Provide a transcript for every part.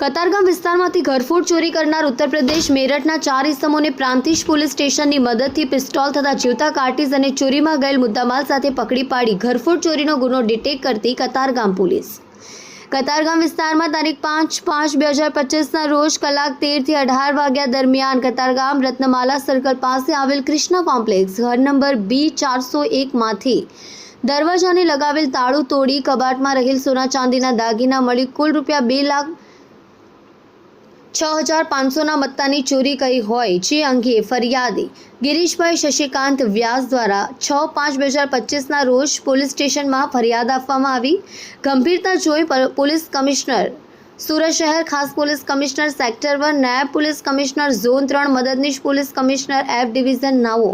કતારગામ વિસ્તારમાંથી ઘરફોડ ચોરી કરનાર ઉત્તર મેરઠના ચાર ઇસમોને પ્રાંતિશ પોલીસ સ્ટેશનની મદદથી પિસ્ટોલ તથા જીવતા કાર્ટીઝ અને ચોરીમાં ગયેલ મુદ્દામાલ સાથે પકડી પાડી ઘરફોડ ચોરીનો ગુનો ડિટેક્ટ કરતી કતારગામ પોલીસ. કતારગામ વિસ્તારમાં તારીખ પાંચ પાંચ બે હજાર પચીસના રોજ કલાક તેરથી અઢાર વાગ્યા દરમિયાન કતારગામ રત્નમાલા સર્કલ પાસે આવેલ કૃષ્ણ કોમ્પ્લેક્સ, ઘર નંબર બી ચારસો એકમાંથી દરવાજાને લગાવેલ તાળું તોડી કબાટમાં રહેલ સોના ચાંદીના દાગીના મળી કુલ રૂપિયા બે લાખ છ હજાર પાંચસોના મત્તાની ચોરી કરી હોય. જે અંગે ફરિયાદી ગિરીશભાઈ શશિકાંત વ્યાસ દ્વારા છ પાંચ બે હજાર પચીસના રોજ પોલીસ સ્ટેશનમાં ફરિયાદ આપવામાં આવી. ગંભીરતા જોઈ પોલીસ કમિશનર સુરત શહેર ખાસ પોલીસ કમિશનર સેક્ટર વન, નાયબ પોલીસ કમિશનર ઝોન ત્રણ, મદદનીશ પોલીસ કમિશનર એફ ડિવિઝન નાઓ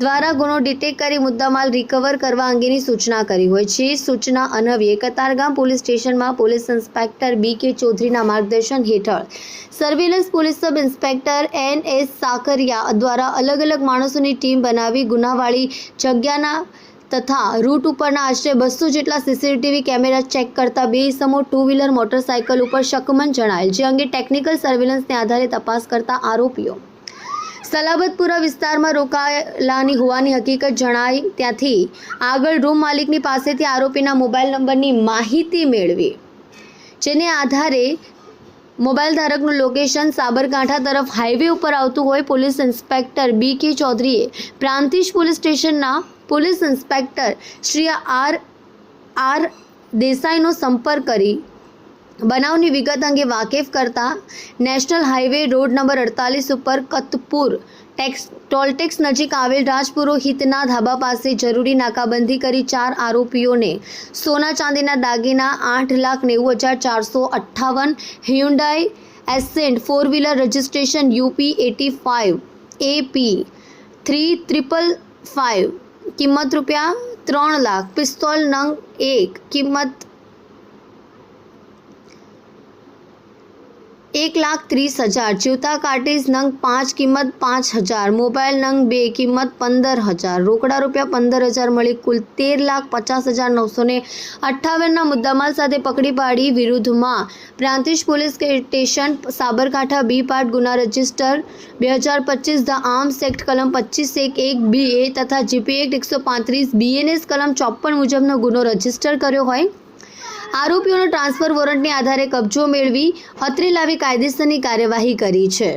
દ્વારા ગુનો ડિટેક કરી મુદ્દામાલ રિકવર કરવા અંગેની સૂચના કરી હોય છે. સૂચના અન્વયે કતારગામ પોલીસ સ્ટેશનમાં પોલીસ ઇન્સ્પેક્ટર બી કે ચૌધરીના માર્ગદર્શન હેઠળ surveillance police sub inspector N S Sakariya દ્વારા અલગ અલગ માણસોની ટીમ બનાવી ગુનાવાળી જગ્યાના તથા રૂટ ઉપરના આશરે બસો જેટલા સીસીટીવી કેમેરા ચેક કરતા બે ઇસમો ટુ વ્હીલર મોટરસાયકલ ઉપર શકમન જણાયેલ જે અંગે ટેકનિકલ સર્વેલન્સને આધારે તપાસ કરતા આરોપીઓ સલાબતપુરા વિસ્તારમાં રોકાયેલાની હોવાની હકીકત જણાઈ ત્યાંથી આગળ રૂમ માલિકની પાસેથી આરોપીના મોબાઈલ નંબરની માહિતી મેળવી જેને આધારે મોબાઈલ ધારકનું લોકેશન સાબરકાંઠા તરફ હાઈવે ઉપર આવતું હોય પોલીસ ઇન્સ્પેક્ટર બી કે ચૌધરીએ પ્રાંતિશ પોલીસ સ્ટેશનના police inspector Shri R R દેસાઈનો સંપર્ક કરી બનાવની વિગત અંગે વાકેફ કરતા નેશનલ હાઈવે રોડ નંબર અડતાલીસ ઉપર કતપુર ટેક્સ ટોલટેક્સ નજીક આવેલ રાજપુરોહિતના ધાબા પાસે જરૂરી નાકાબંધી કરી ચાર આરોપીઓને સોના ચાંદીના દાગીના આઠ લાખ નેવું હજાર ચારસો અઠ્ઠાવન Hyundai Accent four wheeler registration UP AT five AP three triple five કિંમત રૂપિયા ત્રણ લાખ પિસ્તોલ નંગ એક કિંમત એક લાખ ત્રીસ હજાર, જીવતા કાર્ટીઝ નંગ પાંચ કિંમત પાંચ હજાર, મોબાઈલ નંગ બે કિંમત પંદર હજાર. રોકડા રૂપિયા પંદર હજાર મળી કુલ તેર લાખ પચાસ હજાર નવસો ને અઠ્ઠાવનના મુદ્દામાલ સાથે પકડી પાડી વિરુદ્ધમાં. Prantij police station Sabarkantha B part ગુના રજિસ્ટર બે હજાર પચીસ ધ આર્મ્સ એક્ટ કલમ પચીસ એક એક બી એ તથા જીપી એક્ટ એકસો પાંત્રીસ બીએનએસ કલમ ચોપન મુજબનો ગુનો રજિસ્ટર કર્યો હોય. આરોપીઓનો ટ્રાન્સફર વોરંટને આધારે કબજો મેળવી અત્રે લાવી કાયદેસરની કાર્યવાહી કરી છે.